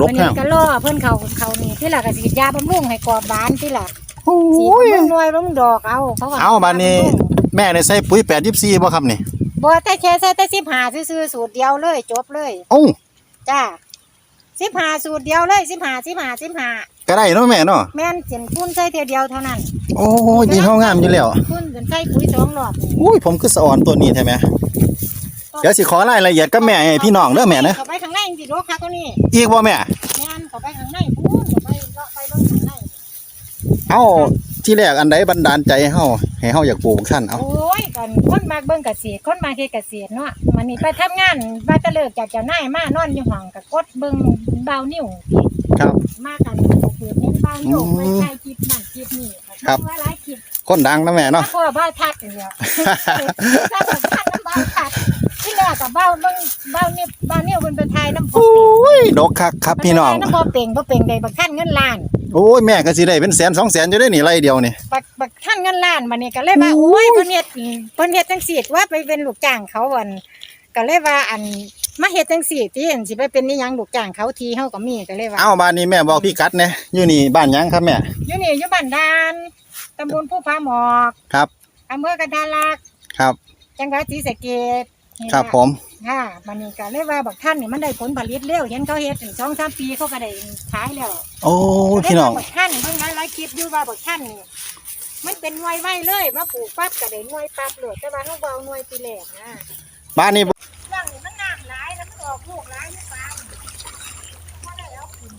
ดกวันแห้นี้งก็ล่อเพิ่นเขาเขานี่ที่หลักก็ฉีดยาบำรุงให้กรอบบานที่หลักโอ้ฉีดย บำรุงหน่วยบำรุงดอกเอาเขาก็เอาบานนี้แม่ได้ใส่ปุ๋ยแปดยิบสี่บ่ครับนี่บ่แต่แค่ใส่แต่สิบหาซื้อๆสูตรเดียวเลย จบเลยโอ้าจ้าสิบหาสูตรเดียวเลยสิบหาสิบหาสิบหาก็ได้เนาะแม่เนาะแม่นเสียนพุ่นใส่เทียเดียวเท่านั้นโอ้ยดีเท่างามอยู่แล้วพุ่นเป็นใส่ปุ๋ยสองรอบนี่อุ้ยผมคือสะอ่อนตัวนี้ใช่ไหมเดี๋ยวสิขอรายละเอียดกับแม่ให้พี่น้องเด้อแม่นะ เข้าไปข้างในจริ งๆโรคค่ะตัวนี้อีกบ่แม่แม่นเข้าไปข้างในพุ่นเข้าไปเลาะไปเบิ่งข้างในเอ้าที่แรกอันใดบันดาลใจให้เฮาให้เฮาอยากปลูกท่านเอาโอ้ยกันคนมากเบิ่งเกษตรคนมาเฮ็ดเกษตรเนาะมันนี่ไปทำงานว่าจะเลิกจากเจ้านายมานอนอยู่ห้องก็กดเบิ่งเบานิ้วครับ มากันเกิดเน้นเบานิ้วอืมไม่ใช่คลิปนั่นคลิปนี่ครับ ว่าหลายคลิปคนดังนะแม่เนาะพ่อบ้าทัดเดียวถ้าแบบทัดน้ำบ้าทัด ที่แรกกับเบ้าเบิ่งเบ้านิ้วเบ้านิ้วมันเป็นไทยน้ำพอโอ้ยดกคักครับพี่น้อง น้ำพอเป่งพอเป่งได้บักท่านเงินล้าน โอ้ยแม่ก็สิได้เป็นแสนสองแสนอยู่ได้นี่ไรเดียวนี่บักบักท่านเงินล้านมานี่ก็เลยว่าโอ้โอ้ยยเพิ่นเฮ็ดเพิ่นเฮ็ดจังซี่ว่าไปเป็นลูกจ้างเขาวันก็เลยว่าอันมาเฮ็ดจังซี่ที่เห็นสิไปเป็นนี่หยังลูกจ้างเขาทีเฮาก็มีก็เลยว่าเอ้าบ้านนี้แม่บอกพี่กัดเนี่ยอยู่นี่บ้านหยังครับแม่อยู่นี่อยู่บ้านดานตำบลผู้พาหมอกครับอำเภอกันดาลักครับ จังหวัดศรีสะเกษ นี่ครับล่ะผม ค่ะมันนี่ก็เลยว่าบักท่านนี่มันได้ผลผลิตเร็วเห็นเขาเฮ็ดถึงสองสามปีเขาก็ได้ขายแล้วโอ้ยพี่น้องบักท่านเบิ่งหลายๆคลิปอยู่ว่าบักท่านนี่มันเป็นหน่วยไว้เลยมาปลูกปั๊บก็ได้หน่วยปั๊บเลยแต่ว่าเขาบ่เอาหน่วยปีแรกนะบ้านนี้เรื่องนี้มันน้ำหลายแล้วมันออกลูกหลายหรือเปล่าบ่ได้เอาขึ้น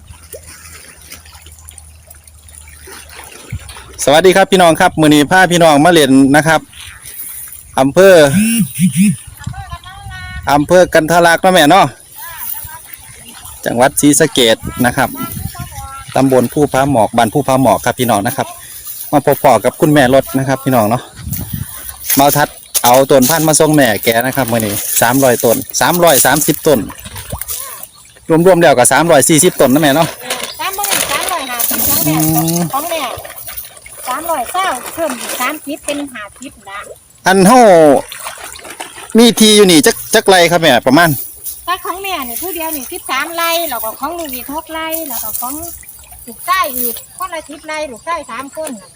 สวัสดีครับพี่น้องครับ มือนี้พาพี่น้องมาเล่นนะครับอำเภอ อำเภอกันทะลักเนาะแม่เนาะจังหวัดศรีสะเกดนะครับตำบลผู้พาหมอกบ้านผู้พาหมอกครับพี่น้องนะครับ มาพบปอกับคุณแม่รถนะครับ พี่น้องเนาะมาทัดเอาต้นพันธุ์มาส่งแม่แกนะครับมือนี้สามร้อยต้นสามร้อยสามสิบต้น รวมๆแล้วกับสามร้อยสี่สิบต้นนะแม่เนาะสามหมื่นสามร้อยห้าสิบสองอืแม่มของแม่สามร้อยเก้าเพิ่มอีกสามสิบเป็นห้าสิบนะอันเฮา มีทีอยู่นี่จักจักไรครับแม่ประมาณถ้าของแม่นี่ผู้เดียวนี่สิบสามไร่แล้วก็ของลูกอีกหกไร่แล้วก็ของลูกใต้อีกคนละสิบไร่ลูกใต้สามคนน่ะ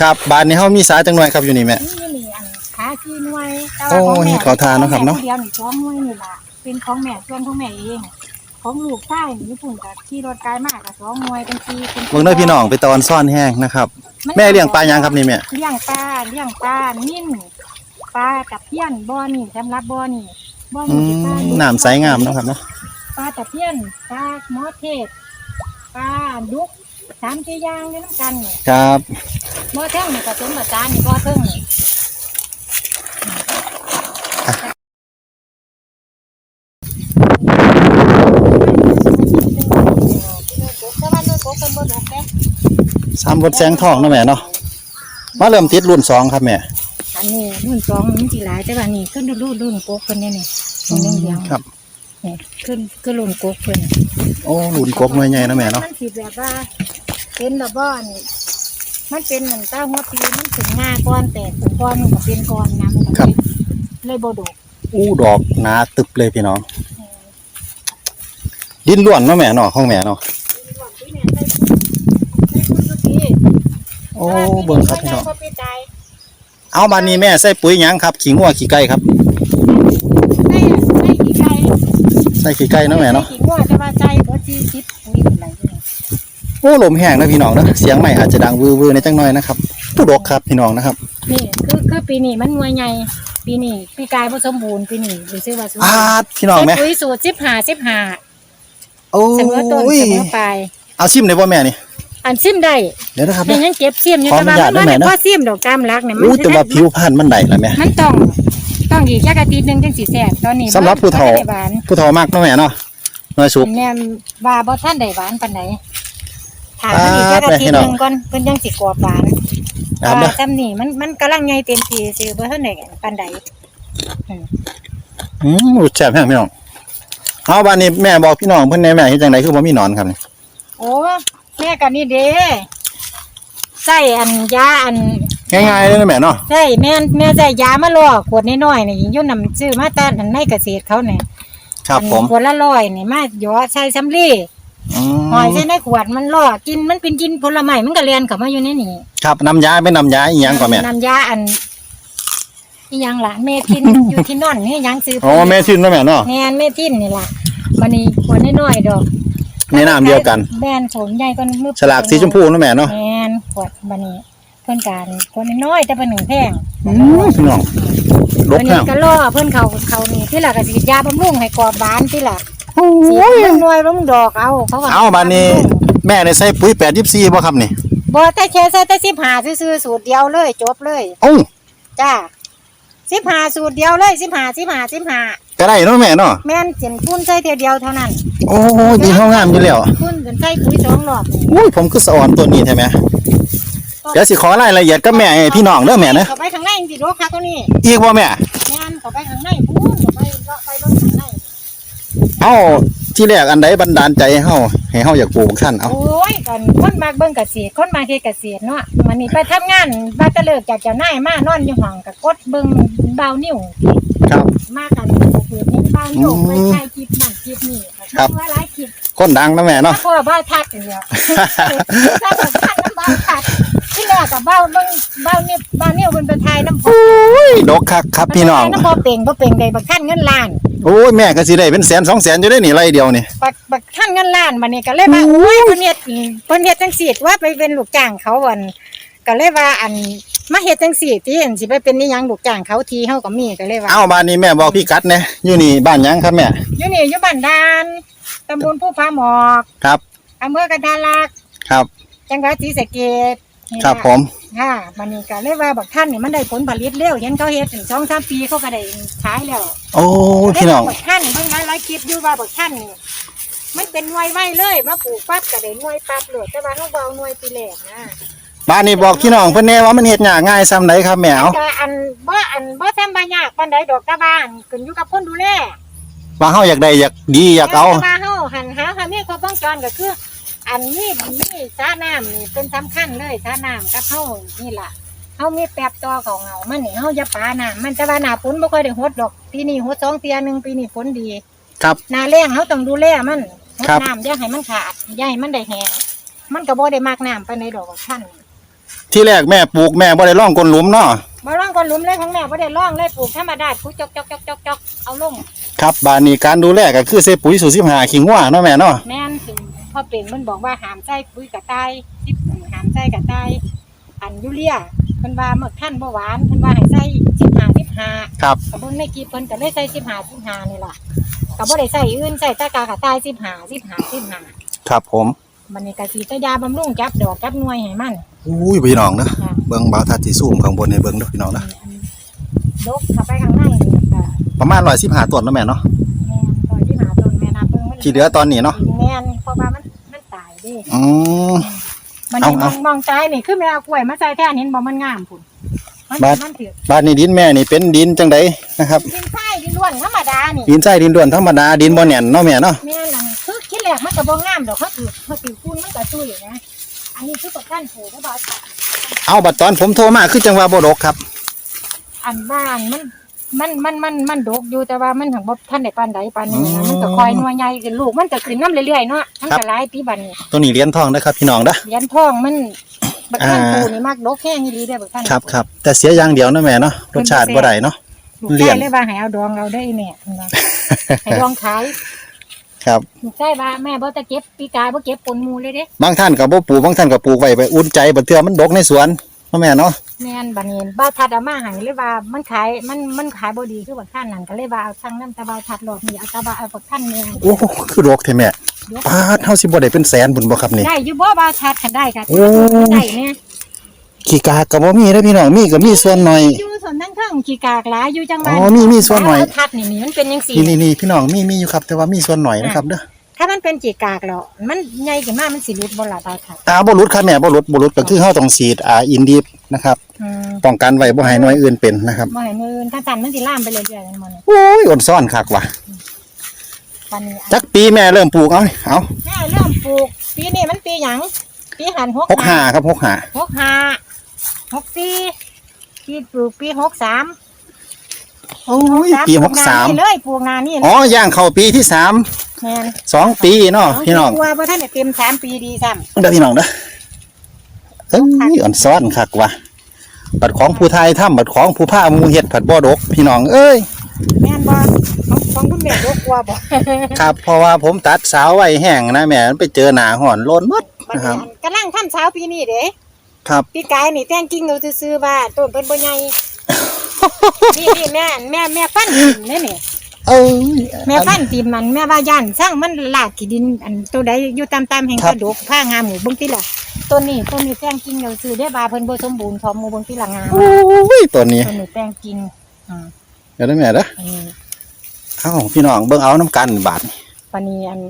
ครับบ้านนี้เฮามีสาจังหน่อยครับอยู่นี่แม่ นี่นี่อันขาชีหน่วยแต่โอ้ว่าของแม่นี่ขอทานเนาะครับเนาะ ผู้เดียวนี่สองหน่วยนี่ล่ะเป็นของแม่ส่วนของแม่เอง ของลูกใต้นี่ญี่ปุ่นกับขี่รถไกลมากกับสองหน่วยเป็นทีเป็นเบิ่งเด้อพี่น้องไปตอนซ่อนแห้งนะครับ แม่เลี้ยงปลายังครับนี่แม่ เลี้ยงปลาเลี้ยงปลานิ่น ปลากับเพี้ยนบ่อนี่สำหรับบ่อนี่บ่ออืนี่สิปลามน้ำใสงามเนาะครับเนาะปลาตะเพียนปลาหมอเทศปลาดุกสามสี่อย่างนี่น้ำกันนี่ครับบ่อเทิงนี่ผสมกับจานนี่บ่อเทิงนี่แต่ว่าโน้ตโกเป็นบ่ดุกเด้ สามรถแสงทองเนาะแม่เนาะมาเริ่มติดรุ่นสองครับแม่อั นนี้รุ่นสองมันสิหลายแต่ว่านี่ขึ้นรุ่นรุ่นโกกเพิ่นนี่นี่ตรงนี้เดียวครับนี่ขึ้นขึ้นรุ่นโกกเพิ่นโอ้รุ่นกบหน่วยใหญ่เนาะแม่เนาะมันสิแบบว่าเป็นระบ้อนมันเป็นเหมือนเต้าหัวปีมันถึงงาก้อนแต่ถึงก้อนมันก็เป็นก้อนน้ำมันก็เลยเลยโบดกอู้ดอกหนาตึบเลยพี่น้อง ดินล้วนเนาะแม่เนาะของแม่เนาะโอ้เบิ่งครับพี่น้องพปีใจ เอาบ้านนี้แม่ใส่ปุ๋ยหยังครับขี้งัวขี้ไก่ครับได้ได้กี่ไก่ใส่ขี้ไก่เนาะแม่เนาะกี่งัวแต่ว่าใจบ่จีคิดปุ๋ยอะไรนี่โอ้ลมแห้งนะพี่น้องเนาะเสียงใหม่อาจจะดังวือๆในจังหน่อยนะครับผู้ดกครับพี่น้องนะครับนี่คือคือปีนี้มันงวยใหญ่ปีนี้ปีกายบ่สมบูรณ์ปีนี้รู้สึกว่าสมบูรอาณ์ดพี่น้องไหมใช้ปุ๋ยสูตร15 15โอ้เสมอต้นยเสมอปลายเอาซิมได้ป่ะแม่นี่ อันซิมได้เดี๋ยวนะครับแต่ยังเก็บซิมอยู่ขอแต่อนุว่าญาตมันได้ไหมบ่เนาะพอซิมดอกตามรักเนี่ยอู้แต่ว่าผิวพรรณมันได้ละแม่มันต้อง ต้องอีกแค่อาทิตย์หนึงจังสิแซ่บตอนนี้สำหรับผู้เฒ่าบ่ได้หวานผู้ทอมากเนาะแม่เนาะหน่อยสุก แม่ว่าบ่ทันได้หวานปานใดถามมันอีกแค่อ่าอาทิตย์หนึงไปให้น้องก่อนเพิ่นยังสิกรอบหวานครับว่าเด้อจำนี่มันมันกำลังใหญ่เต็มที่สิบ่ทันได้ปานใดอืมรู้แซ่บแห้งพี่น้องเอาบ้านนี้แม่บอกพี่น้องเพิ่นในแม่เฮ็ดจังไดคือบ่มีหนอนครับนี่โอ้ แม่ก็นี่เด้ใส่อันยาอันง่ายๆเลยนะแม่เนาะใช่แม่นแม่ใส่ยามาล่อขวดน้อยๆนี่อยู่นำซื้อมาตานอันในเกษตรเขาเนี่ยครับผมขวดละร้อยนี่มาหยอใส่สำลีอืมหอยใส่ในขวดมันล่อกินมันเป็นกินผลไม้มันก็เรียนเข้ามาอยู่ในนี่ครับน้ำยาเป็นน้ำยาอีหยังก่อนแม่น้ำยาอันอีหยังล่ะเมทินอยู่ที่นอนนี่หยังซื้ออ๋อแม่ชื่นเนาะแม่เนาะแมนเมทินนี่ล่ะบันนี้ขวดน้อยๆดอก ในน้ำเดียวกัน แบนผมใหญ่กว่ามือฉลากสีชมพูเนาะแม่เนาะแมนขวดบันนี้เพิ่อนการขวดน้อยแต่เป็นหนึ่งแพงอืมพี่น้องลบวันแห้นี้งก็ล่อเพิ่อนเขาเขานี่ที่หลักสิยาบำรุงให้กรอบบานที่หลักโอ้สียน้อยบำรุงดอกเอาเขาก็เอาบานนี้แม่ได้ใส่ปุ๋ยแปดยิบสี่บ่ครับนี่บ่แต่แค่ใส่แต่สิบหาซื้อๆสูตรเดียวเลยจบเลยโอ้าจ้าสิบหาสูตรเดียวเลยสิบหาสิบหาสิบหา ก็ได้เนาะแม่เนาะแม่นเสียนพุ่นใส่เทียวเดียวเท่านั้นโอ้ยดีห้องงามอยู่แล้วพุ่นเป็นใส่ปุ๋ยสองรอบอุ้ยผมคือสะอ่อนตัวนี้ใช่ไหมเดี๋ยวสิขอรายละเอียดกับแม่ให้พี่น้องเด้อแม่นะเข้าไปข้างในสิโรคค่ะตัวนี้อีกบ่แม่แม่นเข้าไปข้างในพุ่นเข้าไปเลาะไปเบิ่งข้างในเอ้าที่แรกอันใดบันดาลใจให้เฮาให้เฮาอยากปลูกท่านเอาโอ้ยกันคนมาเบิ่งเกษตรคนมาเฮ็ดเกษตรเนาะมันนี่ไปทำงานบ้านตะเลิกจากเจ้านายมานอนอยู่ห้องก็กดเบิ่งเบานิ้ว ครับ มากันเกิดนี้เบานิ้วไปถ่ายคลิปนั่นคลิปนี่ครับว่าหลายคลิปคนดังนะแม่เนาะ พ่อบ้าทัดอย่างเดียวถ้าผมทัดน้ำบ้าทัดที่แรกกับเบ้าเบิ่งเบ้านี่บ้านิ้วเป็นไปทายน้ำพออุ้ยดกคักครับพี่น้อง น้ำพอเป่งบ่เป่งได้บักท่านเงินล้าน โอ้ยแม่ก็สิได้เป็นแสนสองแสนอยู่ได้นี่ไรเดียวนี่ บักบักท่านเงินล้านมานี่ก็เลยว่าโอ้ยเพิ่นเฮ็ดเพิ่นเฮ็ดจังซี่ว่าไปเป็นลูกจ้างเขาวันก็เลยว่าอัน มาเฮ็ดจังซี่ที่อันสิไปเป็นนี่หยังลูกจ้างเขาทีเฮาก็มีก็เลยว่าเอ้าบ้านนี้แม่บอกพี่กัดแหน่อยู่นี่บ้านหยังครับแม่อยู่นี่อยู่บ้านดานตำบลผู้พาหมอกครับ อำเภอกันทาลักครับ จังหวัดศรีสะเกษนี่ครับล่ะผม ค่ะมันนี่ก็เลยว่าบักท่านนี่มันได้ผลผลิตเร็วเห็นเขาเฮ็ดถึงสองสามปีเขาก็ได้ขายแล้วโอ้ยพี่น้อง บักท่านเบิ่งหลายๆคลิปอยู่ว่าบักท่านนี่มันเป็นหน่วยไว้เลยมาปลูกปั๊บก็ได้หน่วยปั๊บเลยแต่ว่าเขาเบาหน่วยปีแรกนะ บ้านนี้บอกพี่น้องเพิ่นแน่ว่ามันเฮ็ดยากง่ายซ้ำใดครับแม่เอาแต่อันบ่อันบ่ทำบายากปานใดดอกตะบ้านขึ้นอยู่กับคนดูแลว่าเฮาอยากได้อยากดีอยากเอาแต่ว่าเฮาหันหาหามีครบวงจรก็คือ อันนี้นี่สาน้ำนี่เป็นสำคัญเลยสาน้ำกับเฮานี่ล่ะเฮามีแปบต่อของเฮามันนี่เฮาอย่าปาน้ำมันแต่ว่าหน้าฝนบ่ค่อยได้ฮดดอกปีนี้ฮดสองเตียหนึงปีนี้ฝนดีครับ หน้าแล้งเฮาต้องดูแลมันฮดครับ น้ำอย่าให้มันขาดอย่าให้มันได้แห้งมันก็บ่ได้มากน้ำปานใดดอกท่าน ที่แรกแม่ปลูกแม่บ่ได้ล่องกลหลุมเนาะบ่ร่องก้อนหลุมเลยของแม่บ่ได้ร่องเลยปลูกธรรมดาปลูกจอกจอกจอกจอกจอกเอาลงครับบ้านนี้การดูแลก็คือใส่ปุ๋ยสูตร15ขิงว่าเนาะแม่เนาะแม่นถึงพ่อเป็นมันบอกว่าหามใส่ปุ๋ยกระต่ายสิบหามใส่กระต่ายอันยูเรียเพิ่นว่าเมื่อท่านบ่หวานเพิ่นว่าให้ใส่สิบห้าสิบห้าครับก็เบิ่งในคลิปเพิ่นก็เลยใส่สิบห้าสิบห้านี่ล่ะก็บ่ได้ใส่อื่นใส่แตะกากระต่ายสิบห้าสิบห้าสิบห้าครับผมมันนี่ก็สิตยาบำรุงจับดอกจับหน่วยให้มัน อุ้ยพี่น้องเด้อค่ะเบิ่งบ่าวทัดสิซูมข้างบนให้เบิ่งเด้อพี่น้องเด้อดกเข้าไปข้างในนี่ก็ประมาณ115ต้นเนาะแม่เนาะแม่นตอนที่หาต้นแม่นาเพิ่งมันที่เหลือตอนนี้เนาะแม่นเพราะว่ามันมันตายเด้อืม มันนี่มเอาองมองใจนี่คือแม่เอากล้วยมาใส่แท่นเห็นบ่มันงามพุ่นมันบาด มันถือบ้านนี้ดินแม่นี่เป็นดินจังไดนะครับ ดินทรายดินล้วนธรรมดานี่ดินทรายดินด้วนธรรมดาดินบ่แน่นเนาะแม่เนาะแม่นั่นคือคิดแรกมันก็บ่งามดอกเขาถือเขาถือคุณมันก็สู้อยู่นะอั นนี้คือประกันผูกก็บ่ตัดเอาบัดตอนผมโทรมาคือจังว่าบ่ดกครับ อันบ้านมันมันมันมันมันดกอยู่แต่ว่ามันถึงบ่ทันได้ปานใดปานนี้นะมันก็คอยหน่วยใหญ่ขึ้นลูกมันก็ขึ้นน้ำเรื่อยๆเนาะมันครัก็บหลายปีบัดนี้ตัวนี้เหรียญทองนะครับพี่น้องเด้อเหรียญทองมันบักท่านอ่าปูนี่มากดกแห้งอีหลีได้อบักท่านครับครับแต่เสียอย่างเดียวนะแม่เนาะรสชาติบ่ได้เนาะลูกเลี่ชายยนเลยว่าให้เอาดองเอาได้ออีแม่เพิ่นว่าให้ดองขาย ครับลูกชายว่าแม่บ่ตะเก็บปีกายบ่เก็บปนหมูเลยเด้บางท่านก็บ่ปลูกบางท่านก็ปลูกไว้ไปอุ่นใจบัดเทื่อมันดกในสวนเนาะแม่เนาะแม่นบัดนี้บ้าวทัดเอามาให้เลยว่ามันขายมันมันขายบ่ดีคือบักท่านนั่นก็เลยว่าเอาทางน้ำตะบาวทัดหลอกนี่เอาตะบาวเอาบักท่านเนี่ยโอ้คือดกแท้แม่ปาดเฮาสิบ่ได้เป็นแสนบุญบ่ครับนี่ ได้อยู่บ่บ้าวทัดคันได้ค่ะโอ้ ได้เนี่ย ขี้กากก็บ่มีเด้อพี่น้องมีก็มีส่วนหน่อย อยู่ส่วนทั้งเทิงขี้กากหลายอยู่จังหวัอ๋อมีมีส่วนหน่อยบ้าวทัดนี่นี่มันเป็นจังซี่ นี่นี่ๆพี่น้องมีมีอยู่ครับ แต่ว่ามีส่วนหน่อยนะครับเด้อถ้ามันเป็นขี้กากแล้วมันใหญ่ขึ้นมามันสิหลุดบ่ล่ะบ้าวทัดตาบ่หลุดครับแม่บ่หลุดบ่หลุดก็คือเฮาต้องฉีดอ่าอินดีฟนะครับอืมป้องกันไว้บ่ให้หน่วยอื่นเป็นนะครับบ่ให้มืออื่นถ้าสั่นมันสิล่ามไปเรื่อยๆนั่นมันโอ้ยอ่อนซ่อนคักว่ะปันนี้อันจักปีแม่เริ่มปลูกเอานี่เอาแม่เริ่มปลูกปีนี้มันปีหยังปีหันหกหกห้าครับหกห้าหกห้า หกสี่ปีปลูกปีหกสามโอ้ยปีหกสามปลูนเลยปลูกนานี่อ๋อย่างเข้าปีที่สามแม่นสองปีเนาะพี่น้องกลัวว่าท่านได้เต็มสามปีดีซ้เด้อพี่น้องเด้อเอ้ยอ่อนซ้อนคักว่ะบัดของผู้ไทยถ้ำบัดของผู้ผ้าหมูเฮ็ดผัดบ่ดก พี่น้องเอ้ยำแม่นบ่ของของคุณแม่ดกกลัวบ่ครับเพราะว่าผมตัดสาวไว้แห้งนะแม่มันไปเจอหนาห่อนโลนหมดบัดนะครับนี้กำลังทำเช้าปีนี้เด้ ครับปีกายนี่แต่งกิ่งเราซื้อๆว่าต้นเพิ่นบ่ใหญ่ นี่นี่แม่แม่แม่ฟันทิ่มนี่นี่เอ้ยแม่ฟันทิ่มมันแม่ว่าย่านสร้างมันลากขี้ดินอันตัวใดอยู่ตามๆแห่งครักบระดกผ้างามหมู่เบิ่งติล่ะต้นนี้ต้นนี้แต่งกิ่งเราซื้อได้บาเพิ่นบ่สมบูรณ์พร้อมหมู่เบิ่งติล่ะงามโอ้ยตัวนี้ต้นนี้แต่งกิ่งอ่าเดี๋ยวได้แม่เด้ออันนี้ เอ้าพี่น้องเบิ่งเอาน้ำกันบาดนี่ปานนี้อัน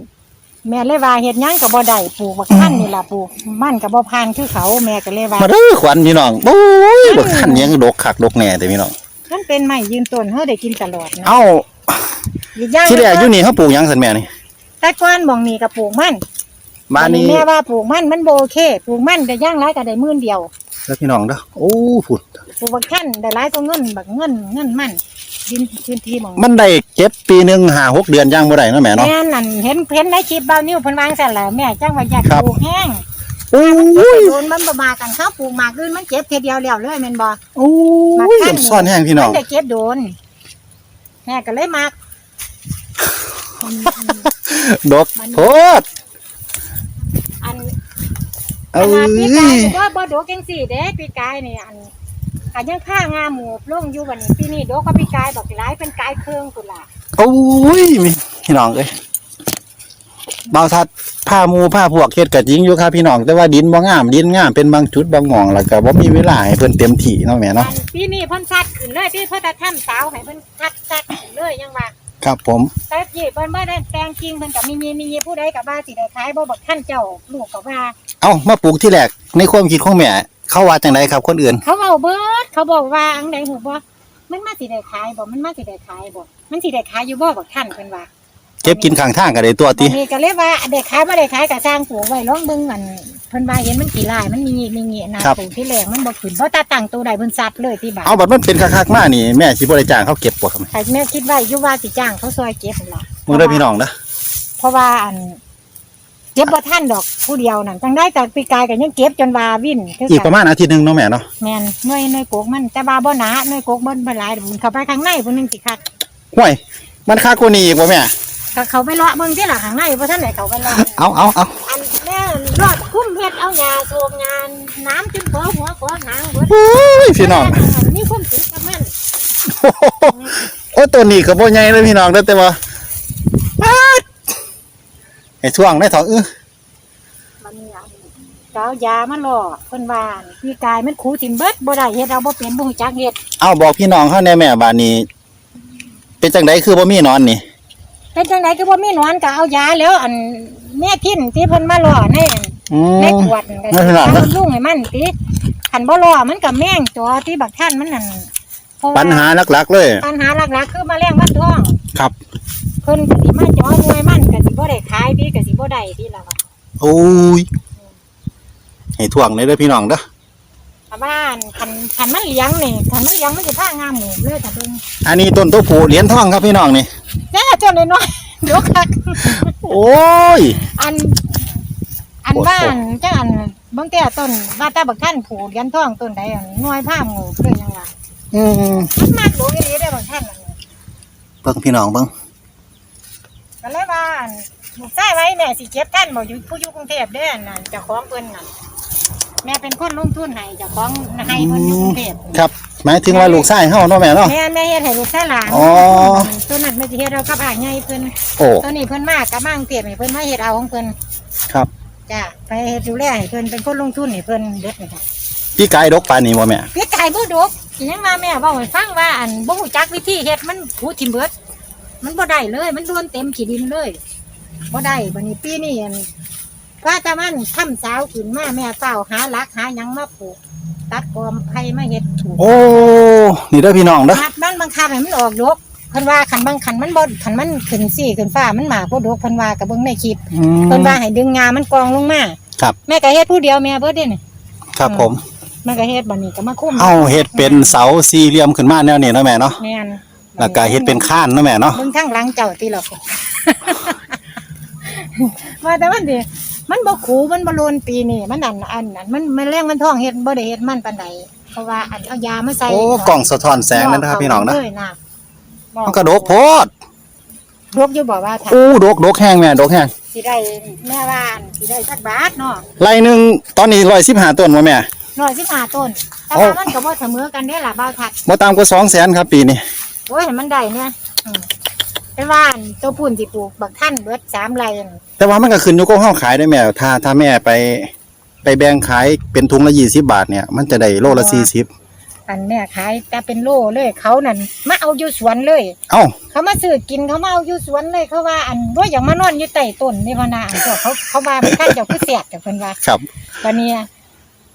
แม่เลยว่าเฮ็ดหยังก็บ่ได้ปลูกบักทันนี่ล่ะปลูกมันก็บ่ผ่านคือเขาแม่ก็เลยว่ามาเด้อขวัญพี่น้องโอ้ยบักขันยังดกคักดกแน่แต่พี่น้องมันเป็นไม้ยืนต้นเฮาได้กินตลอดนะเอ้าอีกอย่างที่แรกอยู่นี่เขาปลูกหยังสันแม่นี่แต่ก่อนหม่องนี้ก็ปลูกมันบ้านนี้แม่ว่าปลูกมันมันบ่โอเคปลูกมันได้ย่างหลายก็ได้หมื่นเดียวแล้วพี่น้องเด้อโอ้ผุดปลูกบักทันได้หลายก็เงินบักเงินเงินมัน ดินพื้นที่หม่องมันได้เก็บปีหนึ่งห้าหกเดือนย่างบ่ได้เนาะแม่เนาะ แม่นั่นเห็นเห็นในคลิปเบานิ้วเพิ่นวางซั่นล่ะแม่จังว่าอยากครับ ปลูกแห้งโอ้ยโดนมันบ่มากันเขาปลูกหมากอื่นมันเก็บเทีเดียวแล้วเลยแม่นบ่โอ้ยอ่อนซ่อนแห้งพี่น้อง มันได้เก็บโดนแม่ก็เลยมักดกโพดอัน เอ้ขนาดปีกายย นี่บ่บ่โดกจังซี่เด้ปีกายนี่อัน ก็ยังค่างามหมูลงอยู่บัดนี้ปีนี้โดกกับปีกายบักหลายเป็นกายเครื่องพุ่นล่ะโอ้ยพี่น้องเอ้ยเบาทัดผ้าหมูผ้าพวกเฮ็ดก็จริงอยู่ครับพี่น้องแต่ว่าดินบ่งามดินงามเป็นบางจุดบางหม่องแล้วก็บ่มีเวลาให้เพิ่นเต็มที่เนาะแม่เนาะอันปีนี้เพิ่นซัดขึ้นเลยที่เพิ่นจะทำสาวให้เพิ่นซัดซัดขึ้นเลยยังว่าครับผมแต่ยี่เพิ่นบ่ได้แต่งจริงเพิ่นก็มีมีมีผู้ใดก็ว่าสิได้ขายบ่บักท่านเจ้าลูกก็ว่า เอ้ามาปลูกที่แรกในความคิดของแม่ เขาว่าจังไดครับคนอื่น เขาเอาเบิดเขาบอกว่าอังใดหูบ่มันมาสิได้ขายบ่มันมาสิได้ขายบ่มันสิได้ขายอยู่บ่บักท่านเพิ่นว่าเก็บกินข้างทางก็ได้ตัวติ วันนี้ก็เลยว่าได้ขายบ่ได้ขายก็สร้างปลูกไว้ลองเบิ่งอันเพิ่นว่าเห็นมันกี่ลายมันมีมีเงี้ยนะปลูกที่แรกมันบ่ขึ้นบ่ตาตั้งตัวใดเพิ่นซัดเลยที่บ้านเอาบัดมันเป็นคักๆมานี่แม่สิบ่ได้จ้างเขาเก็บบ่ครับใครแม่คิดว่าอยู่ว่าสิจ้างเขาซอยเก็บนั่นล่ะ มึงเด้อพี่น้องเด้อเพราะว่าอัน เก็บบ่ทันดอกผู้เดียวนั่นจังได้แต่ปีกายก็ยังเก็บจนว่าวิ่นคืออีกปกันระมาณอาทิตย์หนึงเนาะแม่เนาะแม่นหน่วยหน่วยกกมันแต่ว่าบ่หนาหน่วยกกบ่บ่หลายดอกมันเข้าไปข้างในพุ่นนึงสิคักห่วย มันคักกว่านี้อีกบ่แม่ ก็เขาไปเลาะเบิ่งที่ล่ะข้างในบ่ทันได้เขาไปเลาะ เอาเอาเอาอันแม่รอดคุ้มเฮ็ดเอาหญ้าโศกงานน้ำจนเผลอหัวเผลอหางเบิดโอ้ยพี่น้องมีความสุขกับมันโอ้ตัวนี้ก็บ่ใหญ่เลยพี่น้องเด้อแต่ว่าป๊า ดไอ้ช่วงได้ถอเออมันเนี่ยก็เอายามาล่อเพิ่นว่าปีกายมันขูทิ่มเบิดบ่ได้เฮ็ดเอาบ่เป็นบ่ฮู้จักเฮ็ดเอาบอกพี่น้องเขาแน่แม่บานนี้ เป็นจังไดคือบ่มีนอนนี่เป็นจังไดก็บ่มีหนอนก็เอายาแล้ว อันแม่ทิ่นที่เพิ่นมาล่อในอัน อืในมขวดนั่นก็ไม่เป็นไรเอาลุงให้มันติคันบ่ล่อมันก็แม่งจอที่บักท่านมันนั่นเพระว่ปัญหาหลักๆเลย ปัญหาหลักๆคือแมลงวันทองครับ เพิ่นก็สิมาจอหน่วยมันก็สิบ่ได้ขายพี่ก็สิบ่ได้ที่ละว่าโอ้ยให้ท่วงเลยเด้อพี่น้องเด้อถ้าบ้านคันคันมันเลี้ยงนี่คันมันเลี้ยงมันสิพางามหมูเลยถ้าเบิ่งอันนี้ต้นตัวผูเหรียญทองครับพี่น้องนี่แน่จนน้อยๆเดี๋ยวคักโอ้ย อัน อันโอ้โหบ้านจังอันบางแต่ต้นว่าแต่บักท่านผูกยันทองต้นใดอันหน่วยผ้าหมูเลยยังว่าอืมมันมากโดอีหลีได้อบางท่านนั่นเบิ่งพี่น้องเบิ่ง ก็เลยว่าอั่นลูกชายไว้แม่สิเก็บท่านบ่อยู่ผู้อยู่กรุงเทพเด้อนั่นเจ้าของเพิ่นนั่นแม่เป็นคนลงทุนให้เจ้าของให้เพิ่นอยู่กรุงเทพ ครับ หมายถึงว่าลูกชายเฮาเนาะแม่เนาะ แม่แม่เฮ็ดให้ลูกชายหลานอ๋อ ตัวนั้นไม่สิเฮ็ดเอากับอ้ายใหญ่เพิ่นโอ้ตัวนี้เพิ่นมากกับมากรุงเทพให้เพิ่นมาเฮ็ดเอาของเพิ่นครับจ้ะไปเฮ็ดดูแลให้เพิ่นเป็นคนลงทุนให้เพิ่นเด็ดนี่ค่ะพี่กายดกปานนี้บ่แม่ พี่ไก่บ่ดกสิยังมาแม่เว้าให้ฟังว่าอันบ่ฮู้จักวิธีเฮ็ดมันผูทิ่มเบิด มันบ่ได้เลย มันโดนเต็มขี้ดินเลยบ่ได้บัดนี้ปีนี้อันว่าแต่มันทำสาวขึ้นมาแม่เฝ้าหาหลักหาหยังมาปลูกตัดกอมไผ่มาเฮ็ดปลูกโอ้ นี่เด้อพี่น้องเด้อหัดมันบังคับให้มันออกดกเพิ่นว่าคันบางคันมันบ่คันมันขึ้นซี่ขึ้นฟ้ามันหมากบ่ดกเพิ่นว่าก็เบิ่งในคลิปอืมเพิ่นว่าให้ดึงงามันกองลงมาครับ แม่ก็เฮ็ดผู้เดียวแม่เบิดเด้นี่ครับผม แม่ก็เฮ็ดบัดนี้ก็มาคุมเอาเฮ็ดเป็นเสาสี่เหลี่ยมขึ้นมาแนวนี้เนาะแม่เนาะ แม่น แล้วก็เฮ็ดเป็นข้านเนาะแม่เนาะเบิ่งข้างหลังเจ้าติหรอกมาแต่มันดิมันบ่ขูมันบ่โลนปีนี่มันอันอันนั้นมันมันแรงมันท้องเฮ็ดบ่ได้เฮ็ดมันปานใดเพราะว่าอันเอายามาใส่โอ้กล่องสะท้อนแสงนั่นนะครับพี่น้องนะเลยนะมันก็ดกโพดดกอยู่บ่ว่าถ้าอู้ดกดกแห้งแม่ดกแห้งสิได้แม่ว่านสิได้สักบาทเนาะไร่หนึงตอนนี้115ต้นบ่แม่ร้อยสิบห้าต้น แต่ว่ามันก็บ่เสมอกันได้อล่ะบ่าวทัดบ่ต่ำกว่า200,000ครับปีนี้ โอ้ยให้มันได้เนี่ยอืมแต่ว่าอันตัวปุ่นสิปลูกบักท่านเบิดสามไร่นั่นแต่ว่ามันก็ขึ้นอยู่กับเฮาขายได้แม่ถ้าถ้าแม่ไป ไปแบ่งขายเป็นถุงละ20บาทเนี่ย มันจะได้โลละ40อันแม่ขายแต่เป็นโลเลยเขานั่นมาเอาอยู่สวนเลย เอ้า เขามาซื้อกินเขามาเอาอยู่สวนเลยเขาว่าอันว่าอย่างมานอนอยู่ใต้ต้นนี่พะนาอันเจ้าเขาเขาว่าไม่ท่านเจ้าคือเสียดแต่เพิ่นว่าครับวันนี้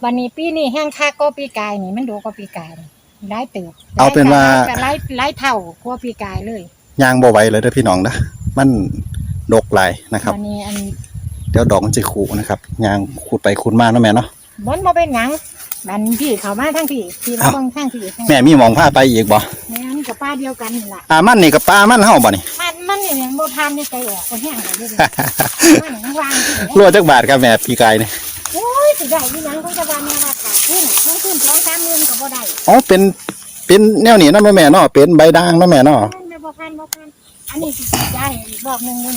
วันนี้ปีนี้แห้งค่าก็ปีกายนี่มันดูก็ปีกายนี่ หลายเติบเอาเป็นว่า หลายหลายเท่ากว่าปีกายเลยย่างบ่ไหวเลยเด้อพี่น้องนะมันดกหลายนะครับวันนี้อันเดี๋ยวดอกมันจะขุนะครับย่างขุดไปขุดมาเนาะแม่เนาะ บนบ่เป็นหยังอันพี่เขามาทั้งพี่พี่มาอ้าว เบิ่งทั้งพี่ทั้งแม่มีหมองผ้าไปอีกบ่แม่นกับป้าเดียวกันนี่ล่ะอ่ามันนี่กับปลามันเฮาบ่นี่ มันมันนี่ยังบ่ทานในใจออกก็แห้งเลยเด้อ มันยังวางที่ไหน รัวจักบาทครับแม่ปีกายนี่โอ้ ยสิได้อีหยังคงจะว่าแม่ว่าขาดทุนลงทุนสองสามหมื่นก็บ่ได้อ๋อเป็นเป็นแนวนี้เนาะแม่เนาะเป็นใบด่างเนาะแม่เนาะแม่บ่พันบ่พันอันนี้สิสิได้อีกรอบหนึงนึง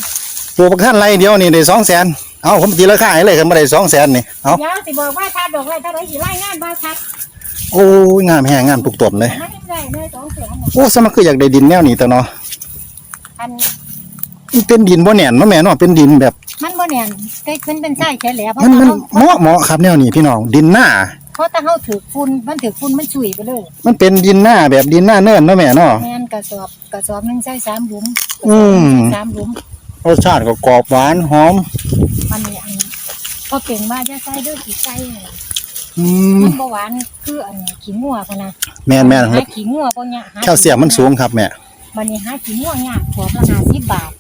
ปลูกบักท่านไรเดียวนี่ได้200,000เอ้าผมตีราคาให้เลยคันบ่ได้200,000นี่เอ้าเดี๋ยวสิบอกว่าถ้าดอกไว้ถ้าได้สิรายงานบ่ชัดโอ้ยงามแฮงงามทุกต้นเลยมันได้เลยสองแสนน่ะโอ้สมัครคืออยากได้ดินแนวนี้แต่เนาะอัน มันเป็นดินบ่แน่นเนาะแม่เนาะเป็นดินแบบมันบ่แน่นได้ขึ้นเป็นไส้แค่แหล้วเพราะมันมันเฮาเหมาะเหมาะครับแนวนี้พี่น้องดินหน้า เพราะถ้าเฮาถือฝุ่นมันถือฝุ่นมันฉุยไปเลยมันเป็นดินหน้าแบบดินหน้าเนินเนาะแม่เนาะ แม่นกระสอบกระสอบหนึงใส่สามหลุมอืม สามหลุมรสชาติก็กรอบหวานหอม มันนี่อันก็เก่งว่าจะใส่เด้อขี้ไก่น่ะอืมมันบ่หวานคืออันขี้งัวพะนะแม่นแม่นหาขี้งัวบ่เนี่ยหาแคลเซียมมันสูงครับแม่ บัดนี้หาขี้งัวยากขวบละ50บาท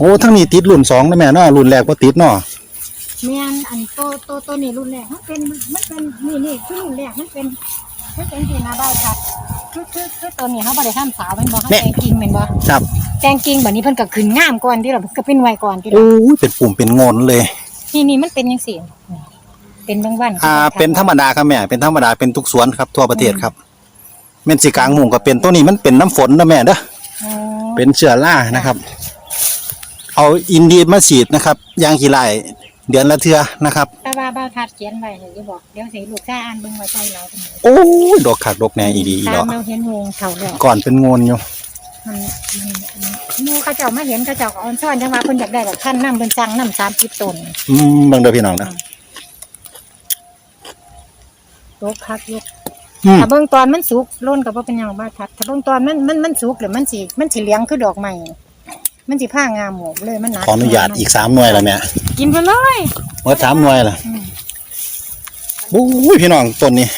โอ้ทั้งนี้ติดรุ่นสองนะแม่เนาะรุ่นแรกบ่ติดเนาะแม่นอันโตโตโตนี่รุ่นแรกมันเป็นมันเป็นนี่นี่คือรุ่นแรกมันเป็นมันเป็นที่นาบ้านครับคือคือคือตัวนี้เขาบ่ได้ทำสาวแม่นบ่เขาแต่งกิ่งแม่นบ่ครับแต่งกิ่งบัดนี้เพิ่นก็ขึ้นงามก่อนที่เราก็เป็นไวก่อนที่เราโอ้ยเป็นปุ่มเป็นงนเลยนี่นี่มันเป็นจังซี่เป็นบางวันอ่าเป็นธรรมดาครับแม่เป็นธรรมดาเป็นทุกสวนครับทั่วประเทศครับแม่นสิกลางมุงก็เป็นตัวนี้มันเป็นน้ำฝนนะแม่เด้ออ๋อเป็นเชื้อรานะครับ เอาอินดีดมาฉีดนะครับยางขี้ไล่เดือนละเทื่อนะครับ แต่ว่าบ่าวทัดเขียนไว้ให้อยู่บอกเดี๋ยวสิลูกชายอ่านเบิ่งว่าใช่เราตรงไหนโอ้ยดอกขักดอกแหน่อีดีอีตาดอมกเราเห็นวงเท่าแล้วก่อนเป็นงนอยู่มันหมูเขาเจ้ามาเห็นเขาเจ้าก็อ่อนซ้อนจังว่าเพิ่นอยากได้แบบท่านนำเพิ่นสั่งนำ30ต้นอืมเบิ่งเด้อพี่น้องนะยกคักยกอืมถ้าเบิ่งตอนมันสุกล้นก็บ่เป็นหยังบ่ทัดถ้าเบิ่งตอนมันมันมันสุกหรือมันสิมันสิเหลียงคือดอกไม้ มันสิผ้างามหมดเลยมันหนักขออนุญาตอีกสามหน่วยละแม่กินไปเลยเมื่อสามหน่วยละอืมโอ้ยพี่น้องต้นนี้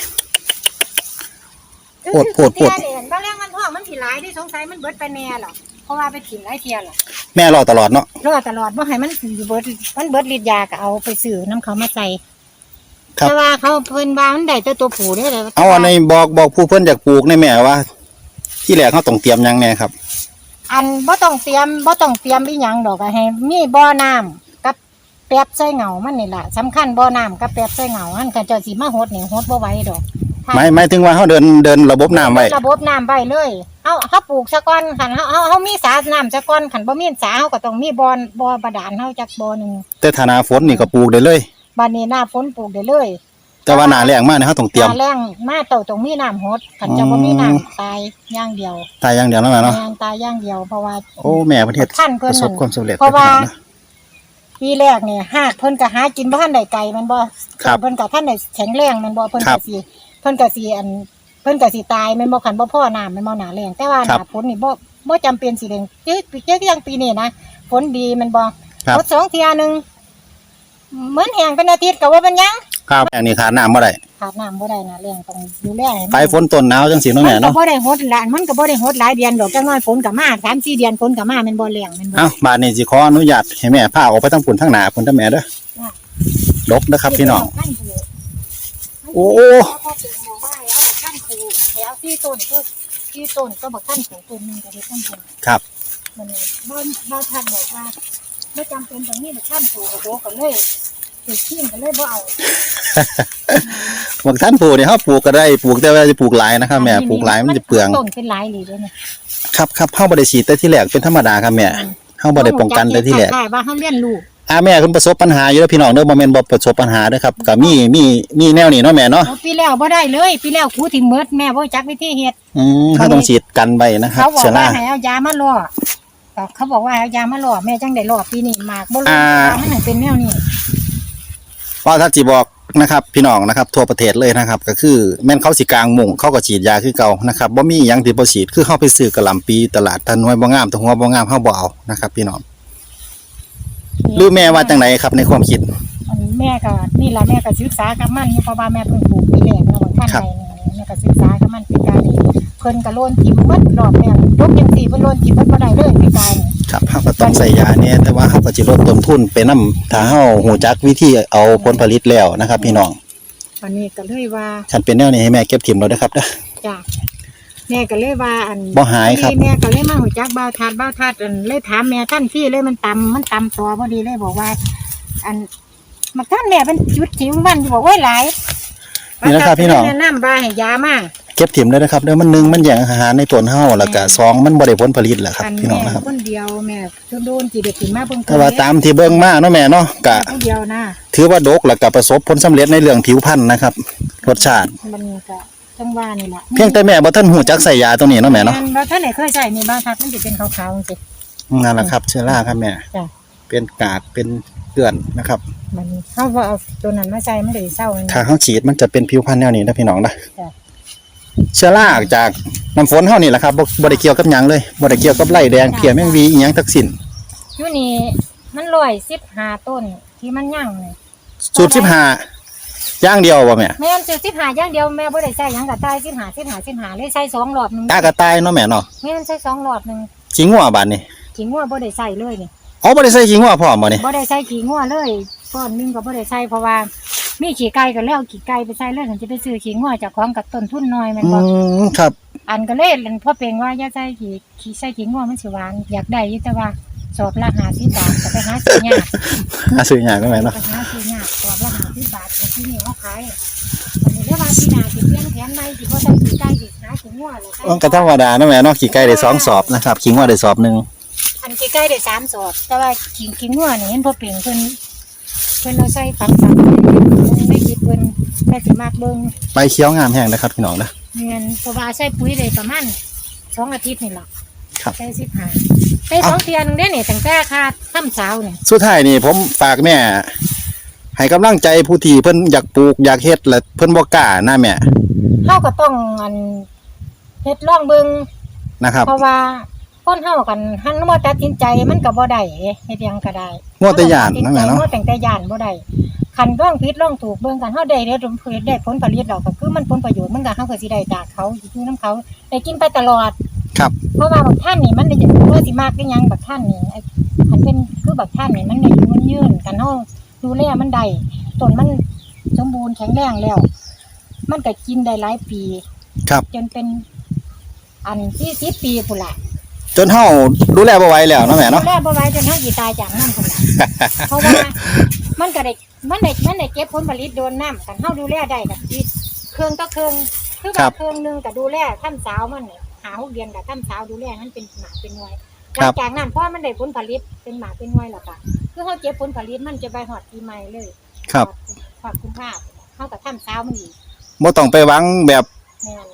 โพดโพดโพดเที่ยนี่เห็นบ่แรงมันท้องมันสิหลายที่สงสัยมันเบิดไปแน่หรอกเพราะว่าไปถิ่มหลายเที่ยหรอกแม่รอตลอดเนาะรอตลอดบ่ให้มันสิเบิดมันเบิดฤทธิ์ยาก็เอาไปซื้อน้ำเขามาใส่ครับแต่ว่าเขาเพิ่นว่ามันได้แต่ตัวผู้เด้อเลยเอาอันในบอกบอกผู้เพิ่นอยากปลูกในแม่ว่า ที่แรกเขาต้องเตรียมหยังแน่ครับ อันบ่ต้องเตรียมบ่ต้องเตรียมอีหยังดอกอะให้มีบ่อน้ำกับแป๊บใส่เหงามันนี่ล่ะสำคัญบ่อน้ำกับแป๊บใส่เหงาอันก็เจ้าสิมาหดนี่หดบ่ไหวดอกหมายหมายถึงว่าเขาเดินเดินระบบน้ำไว้ระบบน้ำไว้เลยเฮาเฮาปลูกซะก่อนคันเฮาเฮาเฮามีสาน้ำซะก่อนคันบ่มีสาเฮาก็ต้องมีบ่อบ่อบาดาลเฮาจักบ่อหนึงแต่ถ้าหนาฝนนี่ก็ปลูกได้เลย บัดนี้หน้าฝนปลูกได้เลย แต่ว่าหนาแรงมากเนี่ยเขาต้องเตรียม หน้าแรงมาเต่าต้องมีน้ำหดคันเจะบ่มีน้ำตายอย่างเดียวตายอย่างเดียวนั่นแหละเนาะแม่นตายอย่างเดียวเพราะว่า โอ้แม่ประเทศท่านเพิ่ปนระสบนั่นความสำเร็จเพราะว่าพี่น้องนะปีแรกนี่หากเพิ่นก็หากินบ่ทันได้ไกลแมันบ่ครับเพิ่นก็ท่านได้แข็งแรงแมันบ่เพิ่นครัก็บสิเพิ่นก็สิอัน เพิ่นก็สิตายแมันบ่คันบ่พ่อน้ำแมันบ่หนาแรงแต่ว่าหครับน้าฝนนี่บ่บ่จำเป็นสิเด้งเจ๊เจ๊อย่างปีนี้นะฝนดีแมันบ่ครับ ฝนสองเที่ยหนึง เหมือนแห้งเป็นอาทิตย์ก็ว่าเป็นหยังครับอันนี้ขาดน้ำบ่ได้ขาดน้ำบ่ได้นะแรงต้องดูแลให้ปลายฝนต้นหนาวจังสีเนาะมัแม่นก็เนาะบ่ได้ฮดหลานมันก็บ่ได้ฮดหลายเดือนดอกจังน้อยฝนก็มา3-4เดือนฝนก็มาแมันบ่แรงแมันบ่เอ้าบาดนี้สิขออนุญาตให้แม่พาออกไปทั้งปุ่นทั้งหนาพุ่นทั้งแม่เด้อจ้ะดกนะครับพี่น้องขั้นผูกโอ้เขาก็ปลูกหมู่บ้านเอาขั้นผูกให้เอาที่ต้นก็ที่ต้นก็บอกท่านของต้นหนึงก็ได้ต้นต้นครับ มันนี่บ้านบ้านท่านบอกว่า ไม่จำเป็นตรงนี้แต่ท่านปลูกกระโดดกันเลยถือขี้กันเลยบ่เอาบางท่านปลูกเนี่ยเขาปลูกก็ได้ปลูกแต่ว่าจะปลูกหลายนะครับแม่ปลูกหลายมันจะเปลืองต้นเป็นหลายหลีเลยเนี่ยครับครับเข้าบ่ได้ฉีดแต่ที่แรกเป็นธรรมดาครับแม่เข้าบ่ได้ป้องกันแต่ที่แรกใช่ว่าเขาเลี้ยนลูกอาแม่คุณประสบปัญหาอยู่แล้วพี่น้องเด้อบ่แม่นบ่ประสบปัญหาเด้อครับก็มีมีมีแนวนี้เนาะแม่เนาะเอาปีแล้วบ่ได้เลยปีแล้วครูทิ้งเมิดแม่บ่จักวิธีเฮ็ดอืมเขาต้องฉีดกันไว้นะครับเขาบอกเชื้อราว่าให้เอายามาล่อ แต่เขาบอกว่าให้เอายามาล่อแม่จังได้ล่อปีนี้มากบ่รู้อ่าว่ามันถึงเป็นแนวนี้ว่าถ้าสิบอกนะครับพี่น้องนะครับทั่วประเทศเลยนะครับ ก็คือแม่นเขาสิกลางมุงเขาก็ฉีดยาคือเก่านะครับบ่มีหยังที่บ่ฉีดคือเขาไปซื้อกะหล่ำปีตลาดถ้าหน่วยบ่งามถ้าหัวบ่งามเฮาบ่เอานะครับ พี่น้องหรือแม่ว่าจังไดครับในความคิด อันแม่ก็นี่ล่ะแม่ก็ศึกษากับมันอยู่เพราะว่าแม่เพิ่งปลูกปีแรกเนาะท่านครับใดนี่แม่ก็ศึกษากับมันปีกายนี่ เพิ่นก็โลนทิ่มหมดรอบแรกยกจังซี่เพิ่นโลนทิ่มเพิ่นบ่ได้เลยปีกายนี่ครับเฮาก็ต้องใส่ยาเนี่ยแต่ว่าเฮาก็สิลดต้นทุนไปนํถ้าเฮาฮู้จักวิธีเอาผลผลิตแล้วนะครับ พี่น้องวันนี้ก็เลยว่าคันเป็นแนวนี้ให้แม่เก็บถิ่มแล้วนะครับเด้อ จ้ะแม่ก็เลยว่าอันบ่หายครับพอดีแม่ก็เลยมาหูจักบ้าวทาดบ้าวทาดอันเลยถามแม่ท่านที่เลยมันตำมันตำตัวพอดีเลยบอกว่า อันมาท่านแม่เป็นจุดจิ๋วมันอยู่บอกว่าหลายนี่นะครับพี่น้อง แนะนำบาให้ยามา เก็บถิ่มเลยนะครับเด้อมันหนึงมันแย่งอาหารในต้นเฮาแล้วก็สองมันบ่ได้ผลผลิตแหละครับอันพี่น้องแม่นะครับ คนเดียวแม่ทุโดนจีเด็กกินมาเบิ่งแต่ว่าตามที่เบิ่งมาเนาะแม่เนาะก็คนเดียวนะถือว่าดกแล้วก็ประสบผลสำเร็จในเรื่องผิวพรรณนะครับรสชาติมันก็จังว่านี่แหละเพียงแต่แม่บ่ทันหูจักใส่ยาตัวนี้เนาะแม่เนาะเราท่านไหนเคยใส่ในบ้าวทัดมันจะเป็นขาวๆสินั่นแหละครับเชื้อราครับแม่จ้ะเป็นกากเป็นเกลื่อนนะครับ มันเขาว่าเอาตัวนั้นมาใส่มันเลยเศร้าเลยถ้าเฮาฉีดมันจะเป็นผิวพรรณแนวนี้นะพี่น้องนะจ้ะ เชื้อราจากน้ำฝนเฮานี่แหละครับบ่บ่ได้เกี่ยวกับหยังเลยบ่ได้เกี่ยวกับไล่แดงเพียแมงวีอีหยังทั้งสิ้นอยู่นี่มันร้อยสิบห้าต้นที่มันยั่งเลยสูตร15อย่างเดียวบ่แม่แม่นซื้อสิบหาอย่างเดียวแม่บ่ได้ใส่หยังกับใต้สิบหาสิบหาสิบหาเลยใส่สองหลอดหนึงกากระต่ายเนาะแม่เนาะแม่นใส่สองหลอดหนึงขี้งัวบาดนี้ขี้งัวบ่ได้ใส่เลยนี่อ๋อบ่ได้ใส่ขี้งัวพร้อมบ่นี่บ่ได้ใส่ขี้งัวเลย ก้อนหนึงก็บ่ได้ใส่เพราะว่า มีขี้ไก่ก็แล้วขี้ไก่ไปใส่เลยฉันจะไปซื้อขี้งัวจากของกับต้นทุนน้อยแม่นอืบ่ มครับ อันก็เลยเล่นพ่อเป็นว่าอย่าใส่ขี้ขี้ใส่ขี้งัวมันสิหวานอยากได้อยู่แต่ว่าสอบละ50บาทก็ไปหาซื้อยากหาซื้อหยังก็แม่เนาะไปหาซื้อยากสอบละ50บาทก็ที่นี่เขาขายอันนี้เรียกว่าที่นาสิเปลี่ยนแผนใหม่สิบ่ใส่ขี้ไก่สิหาขี้งัวแล้วอ๋อก็ธรรมดาเนาะแม่เนาะขี้ไก่ได้สองสอบนะครับ ขี้งัวได้สอบหนึงอันใกล้ๆได้สามสอบ แต่ว่าขิงขิงงัวนี่เห็นพอเปลี่ยนเพิ่น เพิ่นเราใส่ฝักฝักไม่คิดเพิ่นแม่สิมากเบิ่งใบเขียวงามแห้งนะครับพี่น้องนะเงินเพราะว่าใส่ปุ๋ยได้ประมาณสองอาทิตย์นี่แหละครับ ใส่สิบห้าใส่สองเทียนงเด้เนี่ยตั้งแต่ค่าทำสาวเนี่ยสุดท้ายนี่ผมฝากแม่ ให้กำลังใจผู้ที่เพิ่นอยากปลูกอยากเฮ็ดและเพิ่นบ่กล้านะแม่เฮาก็ต้องอันเฮ็ดลองเบิ่งนะครับ เพราะว่า คนเฮากันหันบ่ตัดสินใจมันก็บ่ได้เฮ็ดหยังก็ได้งัวแต่ย่านนะแม่เนาะงัวแต่งแต่ย่านบ่ได้คันร่องผิดร่องถูกเบิ่งกันเฮาได้ได้ผลผลิตได้ผลผลิตแล้วก็คือมันผลประโยชน์มันก็เฮาก็สิได้จากเขาอยู่นํเขาได้กินไปตลอด ครับ เพราะว่าบักท่านนี่มันได้จะว่าสิมากได้หยังบักท่านนี่ไอ้คันเป็นคือบักท่านนี่มันได้อยู่มันยืนกันเฮาดูแลมันได้ต้นมันสมบูรณ์แข็งแรงแล้ว มันก็กินได้หลายปี ครับ จนเป็น อันที่สิบปีพุ่นละ จนเฮาดูแลบ่ไหวแล้วเนาะแม่เนาะดูแลบ่ไหว้จนเฮาสิตายจากน้ำพุ่นละเพราะว่ามันก็ได้มันได้มันได้เก็บผลผลิตโดนน้ำกันเฮาดูแลได้กับชีวิตเครื่องต่อเครื่องคือครัว่าบเครื่องหนึงก็ดูแลท่านสาวมันเนี่ยหาหกเดือนกับท่านสาวดูแลมันเป็นหมาเป็นหน่วยหครัลับ งจากนั้นพอมันได้ผลผลิตเป็นหมาเป็นหน่วยแล้วก็คือเฮาเก็บผลผลิตมันจะไปหอดปีใหม่เลยครับหอดคุณภาพเฮากับท่านสาวมันอีกบ่ต้องไปหวังแบบแม่น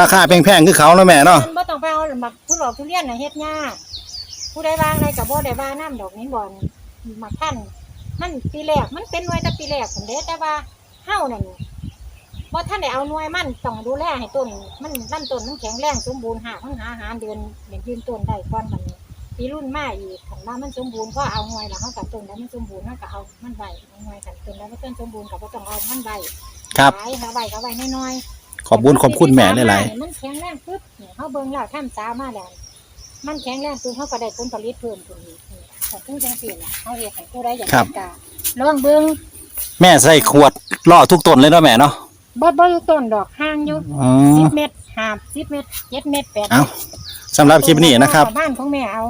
ราคาแพงๆคือเขาเนาะแม่เนาะ มันบ่ต้องไปเอาหมักทุหลอกทุเรียนน่ะเฮ็ดยากผู้ใดวางอะไรกับบ่ได้ว่าน้ำดอกนี้บ่อนหมักท่านมันปีแรกมันเป็นหน่วยแต่ปีแรกผมเด้แต่ว่าเฮานั่นบ่ท่านได้เอาหน่วยมันต้องดูแลให้ต้น มันลำต้นมันแข็งแรงสมบูรณ์หากมันหาอาหารเดือนเดือนยืนต้นได้ก่อนบัดนี้ปีรุ่นมาอีกคันว่ามันสมบูรณ์พอเอาหน่วยแล้วเฮากับต้นแล้วมันสมบูรณ์เฮาก็เอามันไว้เอาหน่วยกันต้นแล้วมันต้นสมบูรณ์ก็บ่ต้องเอามันไว้ครับไว้หาไว้ก็ไว้น้อยๆ ขอบคุณขอบคุณแม่หลายมันแข็งแรงปึ๊บเนี่ยเขาเบิ่งแล้วท่านสาวมาแล้วมันแข็งแรงปึ๊บเขาก็ได้ผลผลิตเพิ่มขึ้นอีกนี่แต่ถึงจังซี่ล่ะเขาเฮ็ดให้ผู้ใดอยากครับกล้าลองเบิ่งๆแม่ใส่ขวดล่อทุกต้นเลยเนาะแม่เนาะ บ่บ่อยู่ต้นดอกห่างอยู่อืม10เมตรห้าสิบเมตรเจ็ดเมตรแปดเอาสำหรับคลิปนี้นะครับบ้านของแม่เอา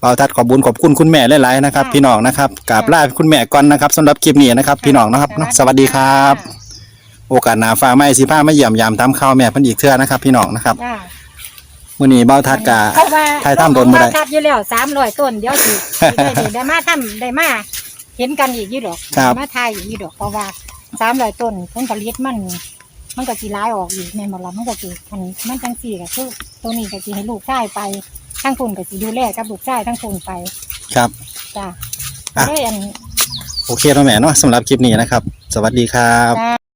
เปาทัดขอบบุญขอบคุณคุณแม่หลายๆนะครับ ค่ะ พี่น้องนะครับกราบลาคุณแม่ก่อนนะครับสำหรับคลิปนี้นะครับ พี่น้องนะครับเนาะสวัสดีครับ โอกาสหน้าฟ้าไม่สิผ้าไม่เยี่ยมยามทำข้าวแม่เพันอีกเทื่อนะครับพี่น้องนะครับจ้ามื้อนี้เบาทัดกะเพราะว่าถ่ายทำโดนบ่ได้เทัดอยู่แล้วสามร้อยต้นเดี๋ยวสิสิได้สิได้มาทำได้มาเห็นกันอีกอยู่ดอกครับมาทายอีกอยู่ดอกเพราะว่าสามร้อยต้นผลผลิตมัน มันก็สิร้ายออกอีกแม่นบ่ล่ะมันก็สิอันมันจังสี่ก็คือตัวนี้ก็สิให้ลูกชายไปทั้งคนก็สิดูแลกับลูกชายทั้งคนไปครับ จ้าอะ ได้อันโอเคแล้วแม่เนาะสำหรับคลิปนี้นะครับ สวัสดีครับ จ้า